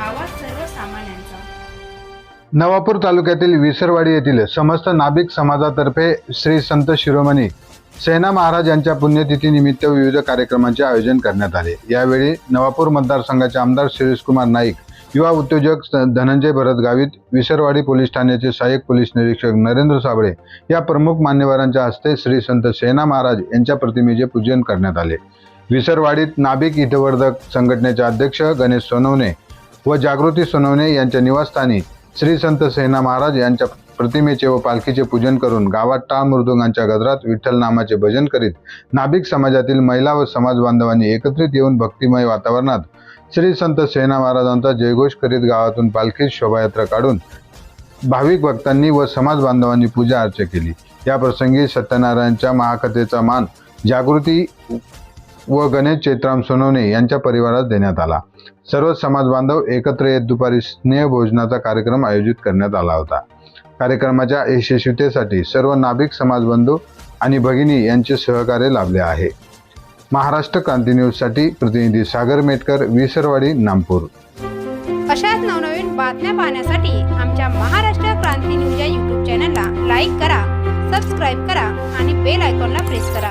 आवाज सर्वसामान्यांचा. नवापूर तालुक्यातील विसरवाडी येथील समस्त नाभिक समाजातर्फे श्री संत शिरोमणी सेना महाराज यांच्या पुण्यतिथीनिमित्त विविध कार्यक्रमांचे आयोजन करण्यात आले. यावेळी नवापूर मतदारसंघाचे आमदार शिरीषकुमार नाईक युवा उद्योजक धनंजय भरत गावित विसरवाडी पोलीस ठाण्याचे सहाय्यक पोलीस निरीक्षक नरेंद्र साबळे या प्रमुख मान्यवरांच्या हस्ते श्री संत सेना महाराज यांच्या प्रतिमेचे पूजन करण्यात आले. विसरवाडीत नाभिक हितवर्धक संघटनेचे अध्यक्ष गणेश सोनवणे व जागृती सोनवणे यांच्या निवासस्थानी श्री संत सेना महाराज यांच्या प्रतिमेचे व पालखीचे पूजन करून गावात टाळ मृदुंगांच्या गजरात विठ्ठल नामाचे भजन करीत नाभिक समाजातील महिला व समाज बांधवांनी एकत्रित येऊन भक्तिमय वातावरणात श्री संत सेना महाराजांचा जयघोष करीत गावातून पालखी शोभायात्रा काढून भाविक भक्तांनी व समाज बांधवांनी पूजा अर्चा केली. या प्रसंगी सत्यनारायणच्या महाकथेचा मान जागृती व गणेश चैत्राम सोनवणे यांच्या परिवारास देण्यात आला. सर्व समाज बांधव एकत्र येत दुपारी स्नेहभोजनाचा कार्यक्रम आयोजित करण्यात आला होता. कार्यक्रमाच्या यशस्वीतेसाठी सर्व नाभिक समाजबंधू आणि भगिनी यांचे सहकार्य लाभले आहे. महाराष्ट्र क्रांती न्यूजसाठी प्रतिनिधी सागर मेटकर विसरवाडी नागपूर अशाच नवनवीन बातम्या पाहण्यासाठी आमच्या महाराष्ट्र क्रांती न्यूज या यूट्यूब चॅनलला लाईक करा सबस्क्राईब करा आणि बेल आयकॉनला प्रेस करा.